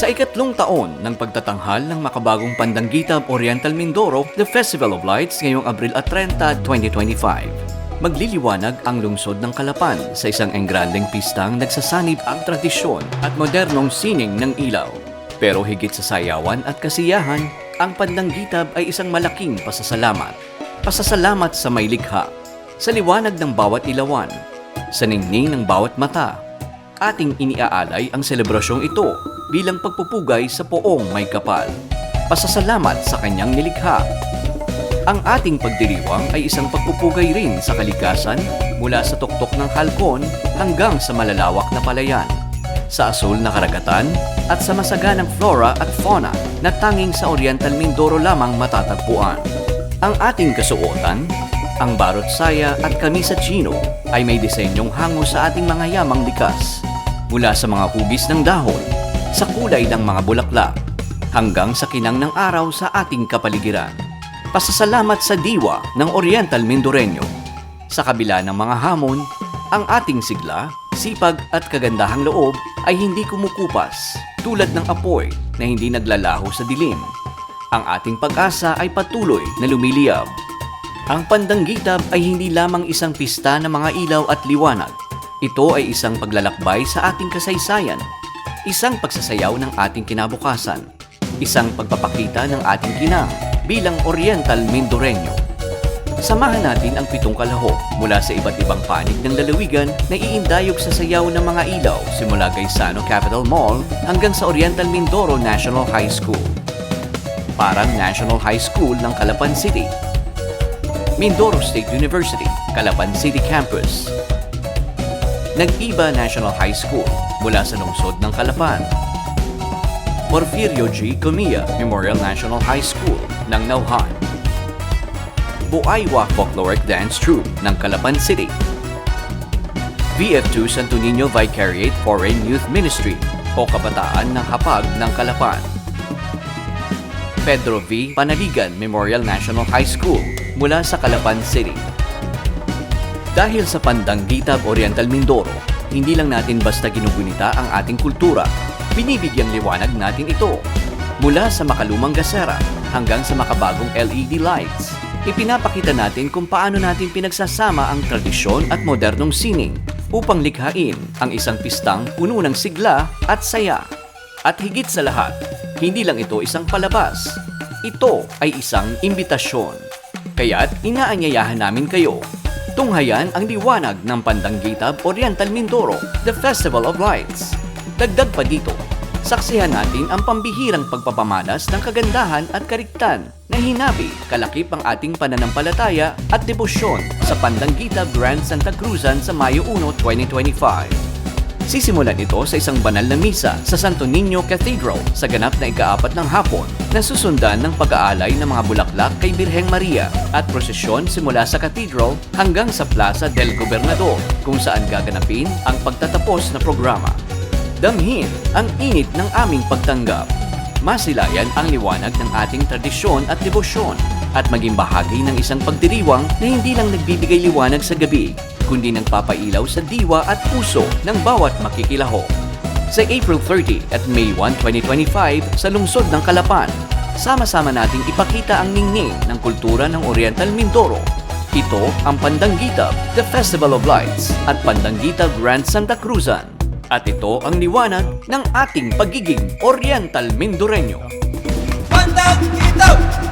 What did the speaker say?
Sa ikatlong taon ng pagtatanghal ng makabagong Pandanggitab Oriental Mindoro, the Festival of Lights ngayong Abril at 30, 2025. Magliliwanag ang lungsod ng Kalapan sa isang engrandeng pistang nagsasanib ang tradisyon at modernong sining ng ilaw. Pero higit sa sayawan at kasiyahan, ang Pandanggitab ay isang malaking pasasalamat. Pasasalamat sa may likha, sa liwanag ng bawat ilawan, sa ningning ng bawat mata, ating iniaalay ang selebrasyong ito bilang pagpupugay sa poong may kapal. Pasasalamat sa kanyang nilikha. Ang ating pagdiriwang ay isang pagpupugay rin sa kalikasan mula sa tuktok ng halcon hanggang sa malalawak na palayan, sa asul na karagatan at sa masaganang flora at fauna na tanging sa Oriental Mindoro lamang matatagpuan. Ang ating kasuotan, ang barot saya at kamisa chino ay may disenyong hango sa ating mga yamang likas. Mula sa mga hugis ng dahon, sa kulay ng mga bulaklak, hanggang sa kinang ng araw sa ating kapaligiran. Pasasalamat sa diwa ng Oriental Mindoreño. Sa kabila ng mga hamon, ang ating sigla, sipag at kagandahang loob ay hindi kumukupas tulad ng apoy na hindi naglalaho sa dilim. Ang ating pag-asa ay patuloy na lumiliyab. Ang pandanggitab ay hindi lamang isang pista ng mga ilaw at liwanag. Ito ay isang paglalakbay sa ating kasaysayan, isang pagsasayaw ng ating kinabukasan, isang pagpapakita ng ating ginang bilang Oriental Mindoreño. Samahan natin ang pitong kalahok mula sa iba't ibang panig ng lalawigan na iindayog sa sayaw ng mga ilaw simula Gaisano Capital Mall hanggang sa Oriental Mindoro National High School. Parang National High School ng Calapan City. Mindoro State University, Calapan City Campus. Nag-iba National High School mula sa lungsod ng Calapan. Porfirio G. Comia Memorial National High School ng Nauhan. Buaywa Folkloric Dance Troupe ng Calapan City. VF2 Santo Niño Vicariate Foreign Youth Ministry o Kabataan ng Hapag ng Calapan. Pedro V. Panaligan Memorial National High School mula sa Calapan City. Dahil sa Pandanggitab Oriental Mindoro, hindi lang natin basta ginugunita ang ating kultura, binibigyang liwanag natin ito. Mula sa makalumang gasera hanggang sa makabagong LED lights, ipinapakita natin kung paano natin pinagsasama ang tradisyon at modernong sining upang likhain ang isang pistang puno ng sigla at saya. At higit sa lahat, hindi lang ito isang palabas. Ito ay isang imbitasyon. Kaya't inaanyayahan namin kayo. Tunghayan ang liwanag ng Pandanggitab Oriental Mindoro, the Festival of Lights. Dagdag pa dito, saksihan natin ang pambihirang pagpapamalas ng kagandahan at kariktan na hinabi kalakip ang ating pananampalataya at debosyon sa Pandanggitab Grand Santa Cruzan sa Mayo 1, 2025. Sisimulan ito sa isang banal na misa sa Santo Niño Cathedral sa ganap na ikaapat ng hapon na susundan ng pag-aalay ng mga bulaklak kay Birheng Maria at prosesyon simula sa cathedral hanggang sa Plaza del Gobernador kung saan gaganapin ang pagtatapos na programa. Damhin ang init ng aming pagtanggap. Masilayan ang liwanag ng ating tradisyon at debosyon at maging bahagi ng isang pagdiriwang na hindi lang nagbibigay liwanag sa gabi, kundi nagpapailaw sa diwa at puso ng bawat makikilaho. Sa April 30 at May 1, 2025 sa lungsod ng Kalapan, sama-sama nating ipakita ang ningning ng kultura ng Oriental Mindoro. Ito ang Pandanggitab, the Festival of Lights, at Pandanggitab Grand Santa Cruzan. At ito ang liwanag ng ating pagiging Oriental Mindoreño. Pandang Itaw!